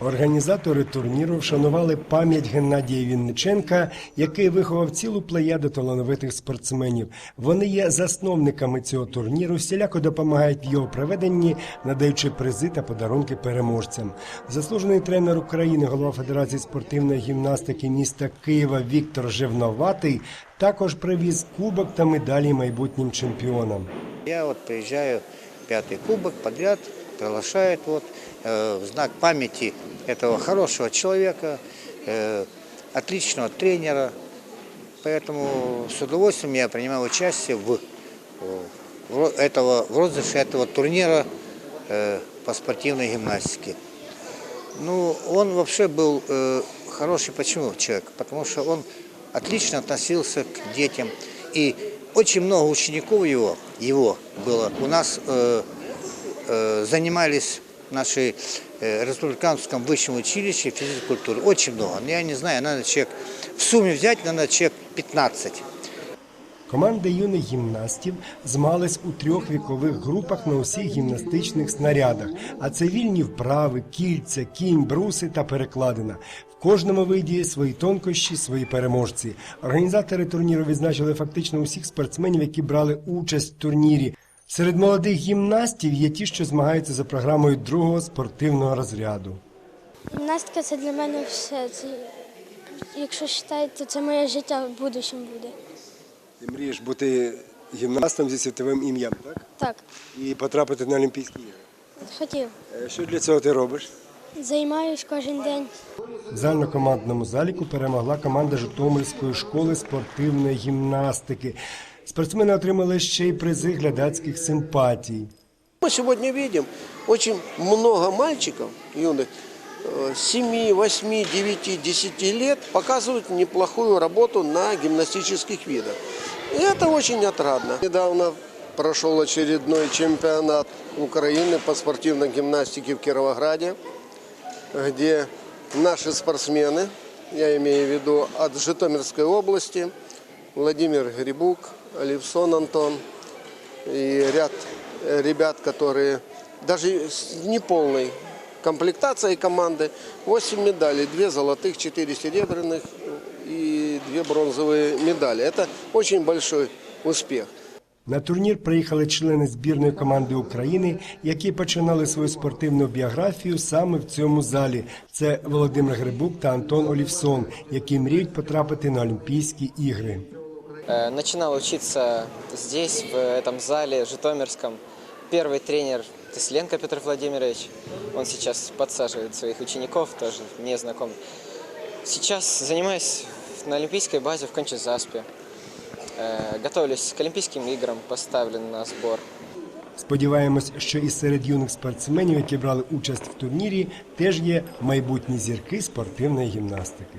Організатори турніру вшанували пам'ять Геннадія Вінниченка, який виховав цілу плеяду талановитих спортсменів. Вони є засновниками цього турніру, всіляко допомагають в його проведенні, надаючи призи та подарунки переможцям. Заслужений тренер України, голова Федерації спортивної гімнастики міста Києва Віктор Живноватий також привіз кубок та медалі майбутнім чемпіонам. Я вот приезжаю, пятый кубок подряд, приглашают вот, э, в знак памяти этого хорошего человека, э, отличного тренера. Поэтому с удовольствием я принимал участие в, в этого, в розыгрыше этого турнира э, по спортивной гимнастике. Ну, он вообще был э, хороший почему человек? Потому что он отлично относился к детям. И очень много учеников его, его было. У нас э, занимались в нашей э, республиканском высшем училище физической культуры. Очень много. Ну, Я не знаю, надо человек, в сумме взять, надо человек 15. Команда юних гімнастів змагались у трьох вікових групах на усіх гімнастичних снарядах, а це вільні вправи, кільця, кінь, бруси та перекладина. В кожному виді свої тонкощі, свої переможці. Організатори турніру відзначили фактично усіх спортсменів, які брали участь в турнірі. Серед молодих гімнастів є ті, що змагаються за програмою другого спортивного розряду. Гімнастика це для мене все. Це, якщо вважаєте, то це моє життя в будущому буде. Ти мрієш бути гімнастом зі світовим ім'ям, так? Так, І потрапити на Олімпійські ігри. хотів. Що для цього ти робиш? Займаюсь кожен день. В загальнокомандному заліку перемогла команда Житомирської школи спортивної гімнастики. Спортсмени отримали ще й призи глядацьких симпатій. Мы сегодня видим очень много мальчиков юных, э, 7, 8, 9, 10 лет показывают неплохую работу на гимнастических видах. И это очень отрадно. Недавно прошел очередной чемпионат Украины по спортивной гимнастике в Кировограде, где наши спортсмены, я имею в виду от Житомирской области, Владимир Грибук, Оливсон Антон и ряд э, ребят, которые даже с неполной комплектацией команды, 8 медалей, 2 золотых, 4 серебряных и 2 бронзовые медали. Это очень большой успех. На турнір приїхали члени збірної команди України, які починали свою спортивну біографію саме в цьому залі. Це Володимир Грибук та Антон Олівсон, які мріють потрапити на Олімпійські ігри. Э, Начинал учиться здесь, в этом зале, Житомирском. Первый тренер Тесленко Петр Владимирович. Он сейчас подсаживает своих учеников, тоже мне знаком. Сейчас занимаюсь на олимпийской базе в Кончезаспе. Э, Готовлюсь к Олимпийским играм, поставлен на сбор. Сподіваємось, що і серед юних спортсменів, які брали участь в турнірі, теж є майбутні зірки спортивної гімнастики.